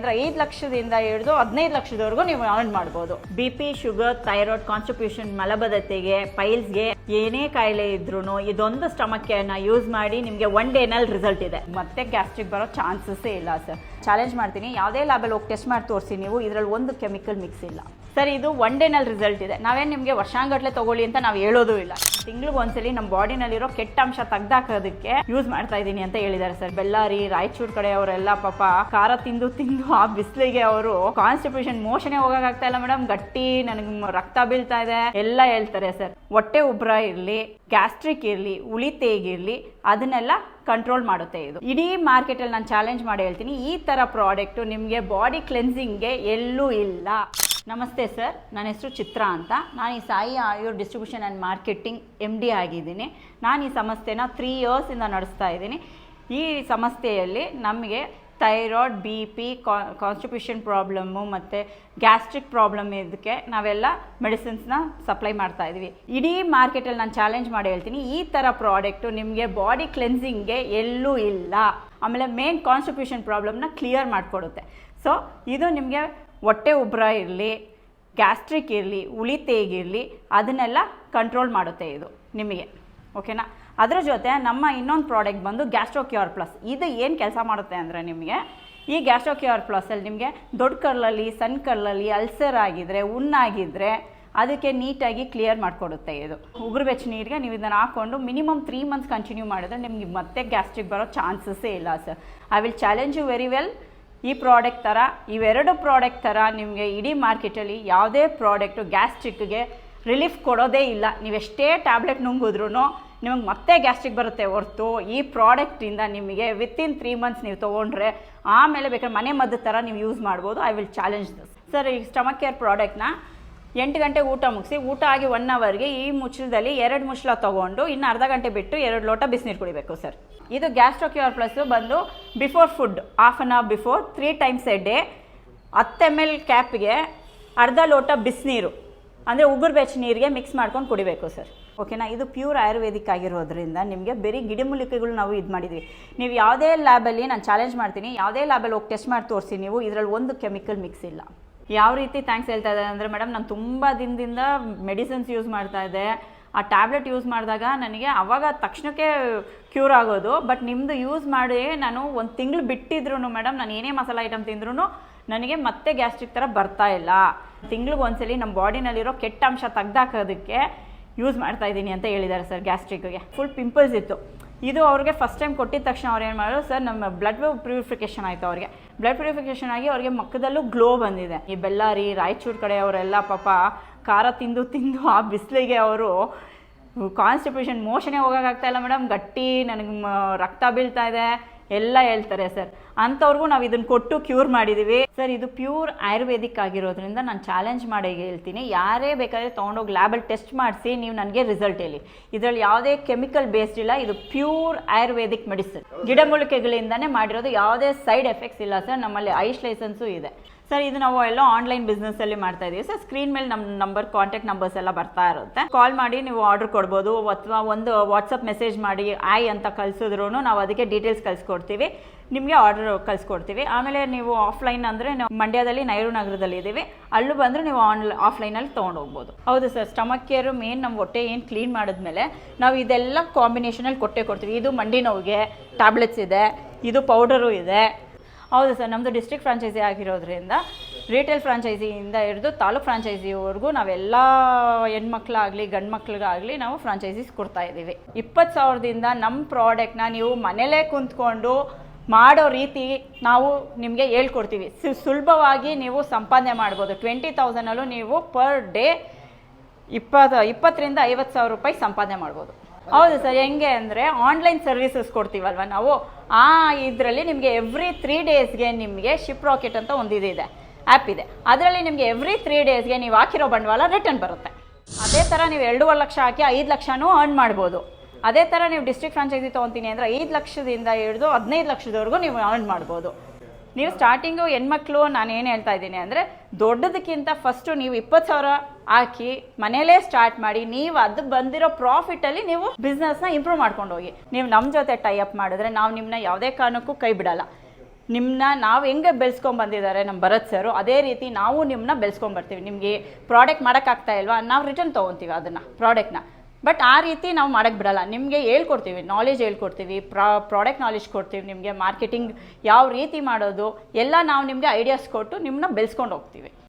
ಅಂದ್ರೆ ಐದು ಲಕ್ಷದಿಂದ ಹಿಡಿದು ಹದಿನೈದು ಲಕ್ಷದವರೆಗೂ ನೀವು ಅರ್ನ್ ಮಾಡ್ಬೋದು. B P sugar thyroid constipation ಮಲಬದ್ಧತೆಗೆ ಪೈಲ್ಸ್ಗೆ ಏನೇ ಕಾಯಿಲೆ ಇದ್ರೂ ಇದೊಂದು ಸ್ಟಮಕ್ನ ಯೂಸ್ ಮಾಡಿ ನಿಮಗೆ ಒನ್ ಡೇನಲ್ಲಿ ರಿಸಲ್ಟ್ ಇದೆ. ಮತ್ತೆ ಗ್ಯಾಸ್ಟ್ರಿಕ್ ಬರೋ ಚಾನ್ಸಸ್ಸೇ ಇಲ್ಲ ಸರ್ ಚಾಲೆಂಜ್ ಮಾಡ್ತೀನಿ. ಯಾವುದೇ ಲ್ಯಾಬಲ್ಲಿ ಹೋಗಿ ಟೆಸ್ಟ್ ಮಾಡಿ ತೋರಿಸಿ ನೀವು. ಇದರಲ್ಲಿ ಒಂದು ಕೆಮಿಕಲ್ ಮಿಕ್ಸ್ ಇಲ್ಲ. ಸರ್, ಇದು ಒನ್ ಡೇನಲ್ಲಿ ರಿಸಲ್ಟ್ ಇದೆ. ನಾವೇನು ನಿಮಗೆ ವರ್ಷಾಂಗಟ್ಲೆ ತಗೊಳ್ಳಿ ಅಂತ ನಾವು ಹೇಳೋದು ಇಲ್ಲ. ತಿಂಗ್ಳಿಗೆ ನಮ್ಮ ಬಾಡಿನಲ್ಲಿರೋ ಕೆಟ್ಟ ಅಂಶ ತೆಗ್ದಾಕೋದಕ್ಕೆ ಯೂಸ್ ಮಾಡ್ತಾ ಇದ್ದೀನಿ ಅಂತ ಹೇಳಿದ್ದಾರೆ ಸರ್. ಬೆಳ್ಳಾರಿ ರಾಯಚೂರು ಕಡೆ ಅವರೆಲ್ಲ ಪಾಪ ಖಾರ ತಿಂದು ತಿಂದು ಆ ಬಿಸಿಲಿಗೆ ಅವರು ಕಾನ್ಸ್ಟಿಟ್ಯೂಷನ್ ಮೋಷನೆ ಹೋಗೋಕ್ಕಾಗ್ತಾ ಇಲ್ಲ ಮೇಡಮ್ ಗಟ್ಟಿ, ನನಗೆ ರಕ್ತ ಬೀಳ್ತಾ ಇದೆ. ಎಲ್ಲ ಹೇಳ್ತಾರೆ ಸರ್. ಹೊಟ್ಟೆ ಉಬ್ರ ಇರಲಿ ಗ್ಯಾಸ್ಟ್ರಿಕ್ ಇರಲಿ ಉಳಿ ತೇಗಿರಲಿ ಅದನ್ನೆಲ್ಲ ಕಂಟ್ರೋಲ್ ಮಾಡುತ್ತೆ ಇದು. ಇಡೀ ಮಾರ್ಕೆಟಲ್ಲಿ ನಾನು ಚಾಲೆಂಜ್ ಮಾಡಿ ಹೇಳ್ತೀನಿ, ಈ ಥರ ಪ್ರಾಡಕ್ಟು ನಿಮಗೆ ಬಾಡಿ ಕ್ಲೆನ್ಸಿಂಗ್ಗೆ ಎಲ್ಲೂ ಇಲ್ಲ. ನಮಸ್ತೆ ಸರ್, ನನ್ನ ಹೆಸರು ಚಿತ್ರ ಅಂತ. ನಾನು ಈ Sai Ayur distribution and marketing M D ಆಗಿದ್ದೀನಿ. ನಾನು ಈ ಸಂಸ್ಥೆನ ತ್ರೀ ಇಯರ್ಸಿಂದ ನಡೆಸ್ತಾ ಇದ್ದೀನಿ. ಈ ಸಂಸ್ಥೆಯಲ್ಲಿ ನಮಗೆ thyroid B P constipation problem ಮತ್ತು ಗ್ಯಾಸ್ಟ್ರಿಕ್ ಪ್ರಾಬ್ಲಮ್ ಇದಕ್ಕೆ ನಾವೆಲ್ಲ ಮೆಡಿಸಿನ್ಸ್ನ ಸಪ್ಲೈ ಮಾಡ್ತಾ ಇದ್ದೀವಿ ಇಡೀ ಮಾರ್ಕೆಟಲ್ಲಿ ನಾನು ಚಾಲೆಂಜ್ ಮಾಡಿ ಹೇಳ್ತೀನಿ, ಈ ಥರ ಪ್ರಾಡಕ್ಟು ನಿಮಗೆ ಬಾಡಿ ಕ್ಲೆನ್ಸಿಂಗ್ಗೆ ಎಲ್ಲೂ ಇಲ್ಲ. ಆಮೇಲೆ ಮೇನ್ ಕಾನ್ಸ್ಟಿಪ್ಯೂಷನ್ ಪ್ರಾಬ್ಲಮ್ನ ಕ್ಲಿಯರ್ ಮಾಡಿಕೊಡುತ್ತೆ. ಸೊ ಇದು ನಿಮಗೆ ಹೊಟ್ಟೆ ಉಬ್ರ ಇರಲಿ ಗ್ಯಾಸ್ಟ್ರಿಕ್ ಇರಲಿ ಉಳಿತೇಗಿರಲಿ ಅದನ್ನೆಲ್ಲ ಕಂಟ್ರೋಲ್ ಮಾಡುತ್ತೆ ಇದು ನಿಮಗೆ ಓಕೆನಾ ಅದರ ಜೊತೆ ನಮ್ಮ ಇನ್ನೊಂದು ಪ್ರಾಡಕ್ಟ್ ಬಂದು ಗ್ಯಾಸ್ಟ್ರೋಕ್ಯೂರ್ ಪ್ಲಸ್ ಇದು ಏನು ಕೆಲಸ ಮಾಡುತ್ತೆ ಅಂದರೆ ನಿಮಗೆ, ಈ ಗ್ಯಾಸ್ಟ್ರೋಕ್ಯೂರ್ ಪ್ಲಸ್ಸಲ್ಲಿ ನಿಮಗೆ ದೊಡ್ಡ ಕಲ್ಲಲ್ಲಿ ಸಣ್ಣ ಕಲ್ಲಲ್ಲಿ ಅಲ್ಸರ್ ಆಗಿದ್ರೆ ಹುಣ್ಣಾಗಿದ್ದರೆ ಅದಕ್ಕೆ ನೀಟಾಗಿ ಕ್ಲಿಯರ್ ಮಾಡಿಕೊಡುತ್ತೆ ಇದು. ಉಗುರು ಬೆಚ್ಚ ನೀರಿಗೆ ನೀವು ಇದನ್ನು ಹಾಕ್ಕೊಂಡು ಮಿನಿಮಮ್ ತ್ರೀ ಮಂತ್ಸ್ ಕಂಟಿನ್ಯೂ ಮಾಡಿದ್ರೆ ನಿಮಗೆ ಮತ್ತೆ ಗ್ಯಾಸ್ಟ್ರಿಕ್ ಬರೋ ಚಾನ್ಸಸ್ಸೇ ಇಲ್ಲ sir I will challenge you very well ಈ ಪ್ರಾಡಕ್ಟ್ ಥರ ಇವೆರಡು ಪ್ರಾಡಕ್ಟ್ ಥರ ನಿಮಗೆ ಇಡೀ ಮಾರ್ಕೆಟಲ್ಲಿ ಯಾವುದೇ ಪ್ರಾಡಕ್ಟು ಗ್ಯಾಸ್ಟ್ರಿಕ್ಗೆ ರಿಲೀಫ್ ಕೊಡೋದೇ ಇಲ್ಲ. ನೀವೆಷ್ಟೇ ಟ್ಯಾಬ್ಲೆಟ್ ನುಂಗಿದ್ರೂ ನಿಮಗೆ ಮತ್ತೆ ಗ್ಯಾಸ್ಟ್ರಿಕ್ ಬರುತ್ತೆ ಹೊರತು. ಈ ಪ್ರಾಡಕ್ಟಿಂದ ನಿಮಗೆ ವಿತಿನ್ ತ್ರೀ ಮಂತ್ಸ್ ನೀವು ತೊಗೊಂಡ್ರೆ ಆಮೇಲೆ ಬೇಕಾದ್ರೆ ಮನೆ ಮದ್ದು ಥರ ನೀವು ಯೂಸ್ ಮಾಡ್ಬೋದು. I will challenge this sir ಈ ಸ್ಟಮಕ್ ಕೇರ್ ಪ್ರಾಡಕ್ಟ್ನ ಎಂಟು ಗಂಟೆಗೆ ಊಟ ಮುಗಿಸಿ, ಊಟ ಆಗಿ ಒನ್ ಅವರ್ಗೆ ಈ ಮುಚ್ಚಲದಲ್ಲಿ ಎರಡು ಮುಚ್ಚಳ ತೊಗೊಂಡು, ಇನ್ನು ಅರ್ಧ ಗಂಟೆ ಬಿಟ್ಟು ಎರಡು ಲೋಟ ಬಿಸಿನೀರು ಕುಡಿಬೇಕು ಸರ್ ಇದು ಗ್ಯಾಸ್ಟ್ರೋಕ್ಯೂರ್ ಪ್ಲಸ್ಸು ಬಂದು before food half an hour before three times a day ಹತ್ತು ಎಂ ಎಲ್ ಕ್ಯಾಪ್ಗೆ ಅರ್ಧ ಲೋಟ ಬಿಸಿನೀರು, ಅಂದರೆ ಉಗುರು ಬೆಚ್ಚ ನೀರಿಗೆ ಮಿಕ್ಸ್ ಮಾಡ್ಕೊಂಡು ಕುಡಿಬೇಕು ಸರ್ ಓಕೆನಾ ಇದು ಪ್ಯೂರ್ ಆಯುರ್ವೇದಿಕ್ ಆಗಿರೋದ್ರಿಂದ ನಿಮಗೆ ಬರೀ ಗಿಡಮೂಲಿಕೆಗಳು ನಾವು ಇದು ಮಾಡಿದ್ವಿ. ನೀವು ಯಾವುದೇ ಲ್ಯಾಬಲ್ಲಿ ನಾನು ಚಾಲೆಂಜ್ ಮಾಡ್ತೀನಿ, ಯಾವುದೇ ಲ್ಯಾಬಲ್ಲಿ ಹೋಗಿ ಟೆಸ್ಟ್ ಮಾಡಿ ತೋರಿಸಿ ನೀವು, ಇದರಲ್ಲಿ ಒಂದು ಕೆಮಿಕಲ್ ಮಿಕ್ಸ್ ಇಲ್ಲ. ಯಾವ ರೀತಿ ಥ್ಯಾಂಕ್ಸ್ ಹೇಳ್ತಾ ಇದ್ದಾರೆ ಅಂದರೆ ಮೇಡಮ್ ನಾನು ತುಂಬ ದಿನದಿಂದ ಮೆಡಿಸಿನ್ಸ್ ಯೂಸ್ ಮಾಡ್ತಾ ಇದ್ದೆ. ಆ ಟ್ಯಾಬ್ಲೆಟ್ ಯೂಸ್ ಮಾಡಿದಾಗ ನನಗೆ ಅವಾಗ ತಕ್ಷಣಕ್ಕೆ ಕ್ಯೂರ್ ಆಗೋದು. ಬಟ್ ನಿಮ್ಮದು ಯೂಸ್ ಮಾಡಿ ನಾನು ಒಂದು ತಿಂಗಳು ಬಿಟ್ಟಿದ್ರು ಮೇಡಮ್ ನಾನು ಏನೇ ಮಸಾಲ ಐಟಮ್ ತಿಂದ್ರೂ ನನಗೆ ಮತ್ತೆ ಗ್ಯಾಸ್ಟ್ರಿಕ್ ಥರ ಬರ್ತಾ ಇಲ್ಲ. ತಿಂಗ್ಳಿಗೆ ಒಂದ್ಸಲಿ ನಮ್ಮ ಬಾಡಿನಲ್ಲಿರೋ ಕೆಟ್ಟ ಅಂಶ ತೆಗ್ದಾಕೋದಕ್ಕೆ ಯೂಸ್ ಮಾಡ್ತಾ ಇದ್ದೀನಿ ಅಂತ ಹೇಳಿದ್ದಾರೆ ಸರ್ ಗ್ಯಾಸ್ಟ್ರಿಕ್ಗೆ ಫುಲ್ ಪಿಂಪಲ್ಸ್ ಇತ್ತು. ಇದು ಅವ್ರಿಗೆ ಫಸ್ಟ್ ಟೈಮ್ ಕೊಟ್ಟಿದ ತಕ್ಷಣ ಅವ್ರು ಏನು ಮಾಡೋದು ಸರ್, ನಮ್ಮ ಬ್ಲಡ್ ಪ್ಯೂರಿಫಿಕೇಷನ್ ಆಯಿತು ಅವ್ರಿಗೆ. ಬ್ಲಡ್ ಪ್ಯೂರಿಫಿಕೇಷನ್ ಆಗಿ ಅವ್ರಿಗೆ ಮಕ್ಕದಲ್ಲೂ ಗ್ಲೋ ಬಂದಿದೆ. ಈ ಬೆಳ್ಳಾರಿ ರಾಯಚೂರು ಕಡೆ ಅವರೆಲ್ಲ ಪಾಪ ಖಾರ ತಿಂದು ತಿಂದು ಆ ಬಿಸಿಲಿಗೆ ಅವರು ಕಾನ್ಸ್ಟಿಪ್ಯೂಷನ್ ಮೋಷನೇ ಹೋಗೋಕ್ಕಾಗ್ತಾಯಿಲ್ಲ ಮೇಡಮ್. ಗಟ್ಟಿ, ನನಗೆ ರಕ್ತ ಬೀಳ್ತಾ ಇದೆ. ಎಲ್ಲ ಹೇಳ್ತಾರೆ, ಸರ್ ಅಂಥವ್ರಿಗೂ ನಾವು ಇದನ್ನು ಕೊಟ್ಟು ಕ್ಯೂರ್ ಮಾಡಿದ್ದೀವಿ ಸರ್, ಇದು ಪ್ಯೂರ್ ಆಯುರ್ವೇದಿಕ್ ಆಗಿರೋದ್ರಿಂದ ನಾನು ಚಾಲೆಂಜ್ ಮಾಡಿ ಹೇಳ್ತೀನಿ. ಯಾರೇ ಬೇಕಾದ್ರೆ ತೊಗೊಂಡೋಗಿ ಲ್ಯಾಬಲ್ಲಿ ಟೆಸ್ಟ್ ಮಾಡಿಸಿ, ನೀವು ನನಗೆ ರಿಸಲ್ಟ್ ಹೇಳಿ. ಇದರಲ್ಲಿ ಯಾವುದೇ ಕೆಮಿಕಲ್ ಬೇಸ್ಡ್ ಇಲ್ಲ, ಇದು ಪ್ಯೂರ್ ಆಯುರ್ವೇದಿಕ್ ಮೆಡಿಸಿನ್ ಗಿಡಮೂಲಿಕೆಗಳಿಂದನೇ ಮಾಡಿರೋದು, ಯಾವುದೇ ಸೈಡ್ ಎಫೆಕ್ಟ್ಸ್ ಇಲ್ಲ ಸರ್, ನಮ್ಮಲ್ಲಿ ಐಶ್ ಲೈಸೆನ್ಸು ಇದೆ. ಸರ್, ಇದು ನಾವು ಎಲ್ಲ ಆನ್ಲೈನ್ ಬಿಸ್ನೆಸ್ ಅಲ್ಲಿ ಮಾಡ್ತಾ ಇದೀವಿ. ಸರ್ ಸ್ಕ್ರೀನ್ ಮೇಲೆ ನಮ್ಮ ನಂಬರ್ ಕಾಂಟ್ಯಾಕ್ಟ್ ನಂಬರ್ಸ್ ಎಲ್ಲ ಬರ್ತಾ ಇರುತ್ತೆ. ಕಾಲ್ ಮಾಡಿ, ನೀವು ಆರ್ಡರ್ ಕೊಡ್ಬೋದು, ಅಥವಾ ಒಂದು ವಾಟ್ಸಪ್ ಮೆಸೇಜ್ ಮಾಡಿ, ಆಯ್ ಅಂತ ಕಳ್ಸಿದ್ರು ನಾವು ಅದಕ್ಕೆ ಡೀಟೇಲ್ಸ್ ಕಳ್ಸಿಕೊಡ್ತೀವಿ. ನಿಮಗೆ ಆರ್ಡರ್ ಕಳ್ಸಿಕೊಡ್ತೀವಿ. ಆಮೇಲೆ ನೀವು ಆಫ್ಲೈನ್ ಅಂದರೆ ನಾವು ಮಂಡ್ಯದಲ್ಲಿ ನೈರು ನಗರದಲ್ಲಿ ಇದ್ದೀವಿ. ಅಲ್ಲೂ ಬಂದರೆ ನೀವು ಆನ್ ಆಫ್ಲೈನಲ್ಲಿ ತೊಗೊಂಡು ಹೋಗ್ಬೋದು ಹೌದು ಸರ್ ಸ್ಟಮಕ್ ಕೇರು ಮೇನ್ ನಮ್ಮ ಹೊಟ್ಟೆ ಏನು ಕ್ಲೀನ್ ಮಾಡಿದ್ಮೇಲೆ ನಾವು ಇದೆಲ್ಲ ಕಾಂಬಿನೇಷನಲ್ಲಿ ಕೊಟ್ಟೆ ಕೊಡ್ತೀವಿ. ಇದು ಮಂಡಿ ನೋವಿಗೆ ಟ್ಯಾಬ್ಲೆಟ್ಸ್ ಇದೆ, ಇದು ಪೌಡರು ಇದೆ. ಹೌದು ಸರ್ ನಮ್ಮದು ಡಿಸ್ಟ್ರಿಕ್ಟ್ ಫ್ರಾಂಚೈಸಿ ಆಗಿರೋದ್ರಿಂದ ರಿಟೇಲ್ ಫ್ರಾಂಚೈಸಿಯಿಂದ ಹಿಡಿದು ತಾಲೂಕು ಫ್ರಾಂಚೈಸಿವರೆಗೂ ನಾವೆಲ್ಲ ಹೆಣ್ಮಕ್ಳಾಗಲಿ ಗಂಡು ಮಕ್ಳಿಗಾಗಲಿ ನಾವು ಫ್ರಾಂಚೈಸೀಸ್ ಕೊಡ್ತಾ ಇದ್ದೀವಿ. ಇಪ್ಪತ್ತು ಸಾವಿರದಿಂದ ನಮ್ಮ ಪ್ರಾಡಕ್ಟ್ನ ನೀವು ಮನೇಲೇ ಕುಂತ್ಕೊಂಡು ಮಾಡೋ ರೀತಿ ನಾವು ನಿಮಗೆ ಹೇಳ್ಕೊಡ್ತೀವಿ. ಸುಲಭವಾಗಿ ನೀವು ಸಂಪಾದನೆ ಮಾಡ್ಬೋದು. ಟ್ವೆಂಟಿ ತೌಸಂಡಲ್ಲೂ ನೀವು ಪರ್ ಡೇ ಇಪ್ಪತ್ತು, ಇಪ್ಪತ್ತರಿಂದ ಐವತ್ತು ಸಾವಿರ ರೂಪಾಯಿ ಸಂಪಾದನೆ ಮಾಡ್ಬೋದು. ಹೌದು ಸರ್, ಹೆಂಗೆ ಅಂದರೆ ಆನ್ಲೈನ್ ಸರ್ವಿಸಸ್ ಕೊಡ್ತೀವಲ್ವ ನಾವು? ಆ ಇದರಲ್ಲಿ ನಿಮಗೆ ಎವ್ರಿ ತ್ರೀ ಡೇಸ್ಗೆ ನಿಮಗೆ ಶಿಪ್ ರಾಕೆಟ್ ಅಂತ ಒಂದು ಇದಿದೆ ಆ್ಯಪ್ ಇದೆ. ಅದರಲ್ಲಿ ನಿಮಗೆ ಎವ್ರಿ ತ್ರೀ ಡೇಸ್ಗೆ ನೀವು ಹಾಕಿರೋ ಬಂಡವಾಳ ರಿಟರ್ನ್ ಬರುತ್ತೆ. ಅದೇ ಥರ ನೀವು ಎರಡೂವರೆ ಲಕ್ಷ ಹಾಕಿ ಐದು ಲಕ್ಷನೂ ಅರ್ನ್ ಮಾಡ್ಬೋದು. ಅದೇ ಥರ ನೀವು ಡಿಸ್ಟ್ರಿಕ್ಟ್ ಫ್ರಾಂಚೈಸಿ ತೊಗೊತೀನಿ ಅಂದರೆ ಐದು ಲಕ್ಷದಿಂದ ಹಿಡಿದು ಹದಿನೈದು ಲಕ್ಷದವರೆಗೂ ನೀವು ಅರ್ನ್ ಮಾಡ್ಬೋದು. ನೀವು ಸ್ಟಾರ್ಟಿಂಗು ಹೆಣ್ಮಕ್ಳು ನಾನು ಏನು ಹೇಳ್ತಾ ಇದ್ದೀನಿ ಅಂದರೆ ದೊಡ್ಡದಕ್ಕಿಂತ ಫಸ್ಟು ನೀವು ಇಪ್ಪತ್ತು ಸಾವಿರ ಹಾಕಿ ಮನೇಲೇ ಸ್ಟಾರ್ಟ್ ಮಾಡಿ, ನೀವು ಅದು ಬಂದಿರೋ ಪ್ರಾಫಿಟಲ್ಲಿ ನೀವು ಬಿಸ್ನೆಸ್ನ ಇಂಪ್ರೂವ್ ಮಾಡ್ಕೊಂಡು ಹೋಗಿ. ನೀವು ನಮ್ಮ ಜೊತೆ ಟೈ ಅಪ್ ಮಾಡಿದ್ರೆ ನಾವು ನಿಮ್ಮನ್ನ ಯಾವುದೇ ಕಾರಣಕ್ಕೂ ಕೈ ಬಿಡಲ್ಲ. ನಿಮ್ಮನ್ನ ನಾವು ಹೆಂಗೆ ಬೆಳೆಸ್ಕೊಂಬಂದಿದ್ದಾರೆ ನಮ್ಮ ಭರತ್ ಸರು ಅದೇ ರೀತಿ ನಾವು ನಿಮ್ಮನ್ನ ಬೆಳೆಸ್ಕೊಂಬರ್ತೀವಿ ನಿಮಗೆ ಪ್ರಾಡಕ್ಟ್ ಮಾಡೋಕ್ಕಾಗ್ತಾ ಇಲ್ವಾ? ನಾವು ರಿಟರ್ನ್ ತೊಗೊತೀವಿ ಅದನ್ನು ಪ್ರಾಡಕ್ಟ್ನ ಬಟ್ ಆ ರೀತಿ ನಾವು ಮಾಡಕ್ಕೆ ಬಿಡಲ್ಲ. ನಿಮಗೆ ಹೇಳ್ಕೊಡ್ತೀವಿ ನಾಲೆಜ್ ಹೇಳ್ಕೊಡ್ತೀವಿ ಪ್ರಾ ಪ್ರಾಡಕ್ಟ್ ನಾಲೆಜ್ ಕೊಡ್ತೀವಿ ನಿಮಗೆ ಮಾರ್ಕೆಟಿಂಗ್ ಯಾವ ರೀತಿ ಮಾಡೋದು, ಎಲ್ಲ ನಾವು ನಿಮಗೆ ಐಡಿಯಾಸ್ ಕೊಟ್ಟು ನಿಮ್ಮನ್ನ ಬೆಳೆಸ್ಕೊಂಡು ಹೋಗ್ತೀವಿ.